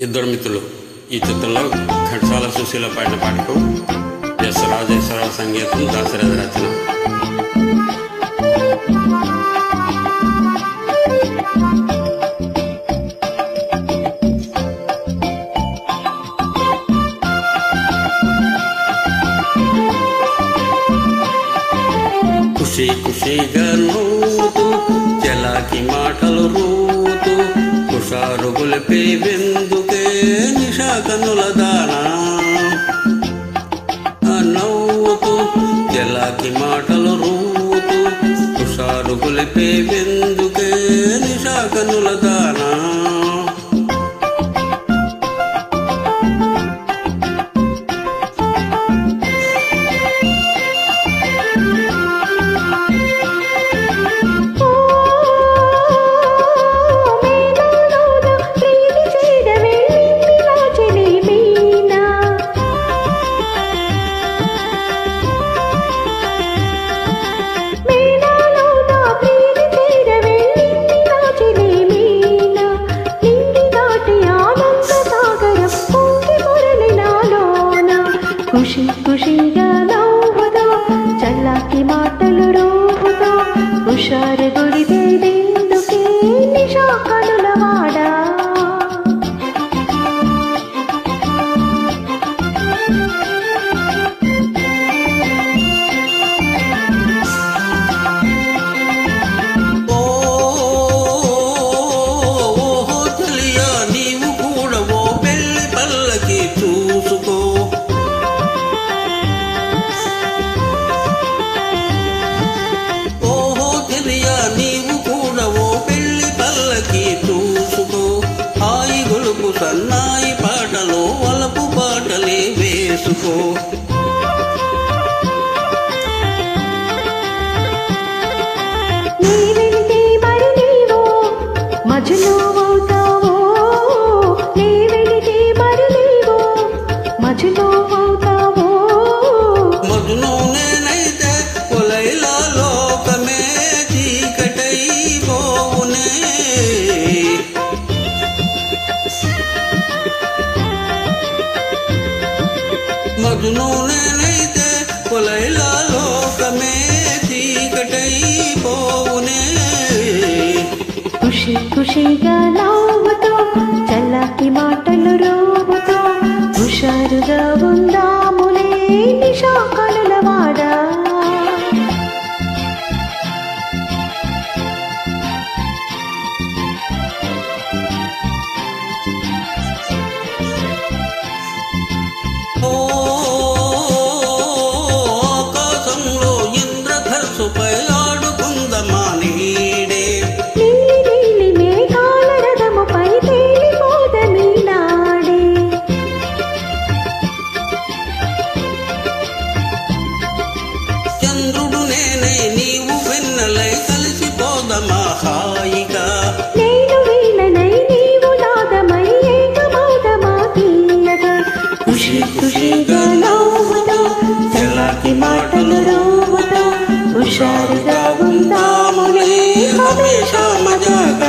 ఇద్దరు మిత్రులు. ఈ చిత్రంలో ఘట్సాల సుశీల పాడిన పాటకు ఎస్ రాజేశ్వరరావు సంగీతం దాశరథ రచన. ఖుషి ఖుషిగా నవ్వుతూ చెలాకి మాటలు రూ కుషారు గొలిపే బిందుకే నిషా కన్నుల దానా? నవ్వుతూ ఎలాకి మాటలు రూతూ తుషారు గొలిపే బిందుకే నిషా కన్నుల దానా? ఖుషి ఖుషిగా నవ్వుతో को जुनून नहीं थे कोलई लालो कमे थी कटई पोने खुशी खुशी गला నేనై నీవు వెన్నలై కలిసిపోదమా హాయిగా? నేను వీణనై నీవు నాదమై ఏకమౌదమా తీయగా ఖుషి ఖుషిగా నవ్వుతా చలాకి మాటలు రావుతా హుషారుగా ఉందాములే హమేషా మజాగా